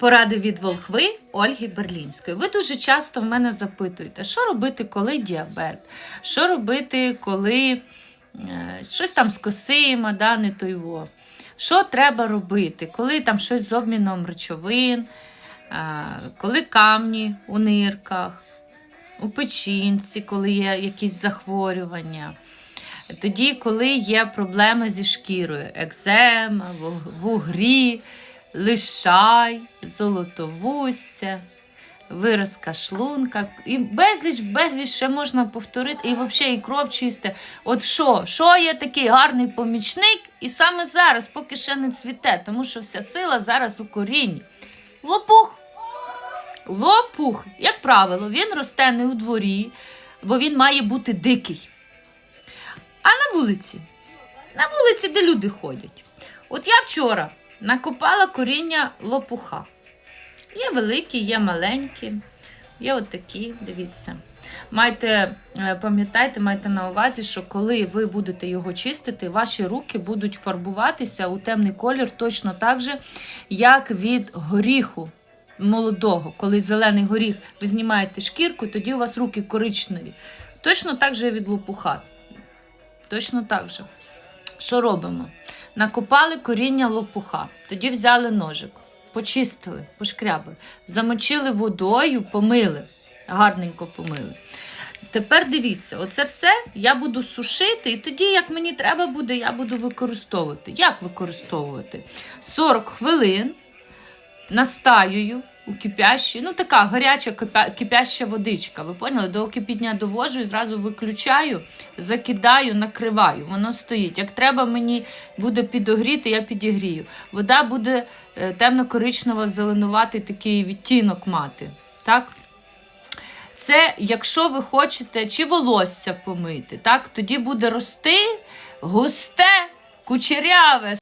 Поради від волхви Ольги Берлінської. Ви дуже часто в мене запитуєте, що робити, коли діабет, що робити, коли е, щось там з косима, да, не той во. Що треба робити, коли там щось з обміном речовин, коли камні у нирках, у печінці, коли є якісь захворювання. Тоді, коли є проблеми зі шкірою, екзема, вугрі, лишай, золотовустя, виразка шлунка. І безліч, безліч ще можна повторити, і взагалі і кров чисте. От що? Що є такий гарний помічник? І саме зараз, поки ще не цвіте, тому що вся сила зараз у корінні. Лопух. Лопух, як правило, він росте не у дворі, бо він має бути дикий. А на вулиці? На вулиці, де люди ходять. От я вчора накопала коріння лопуха. Є великі, є маленькі, є отакі, дивіться. Майте, е, пам'ятайте, майте на увазі, що коли ви будете його чистити, ваші руки будуть фарбуватися у темний колір точно так же, як від горіху молодого. Коли зелений горіх, ви знімаєте шкірку, тоді у вас руки коричневі. Точно так же від лопуха. Точно так же. Що робимо? Накопали коріння лопуха, тоді взяли ножик, почистили, пошкрябали, замочили водою, помили, гарненько помили. Тепер дивіться, оце все я буду сушити, і тоді, як мені треба буде, я буду використовувати. Як використовувати? 40 хвилин настаюю у ну така гаряча кипя- кипяща водичка. Ви поняли? До кипіння довожу і зразу виключаю, закидаю, накриваю. Воно стоїть. Як треба мені буде підогріти, я підігрію. Вода буде е, темно-коричнево зеленуватий такий відтінок мати. Так? Це якщо ви хочете чи волосся помити, так? тоді буде рости густе, кучеряве.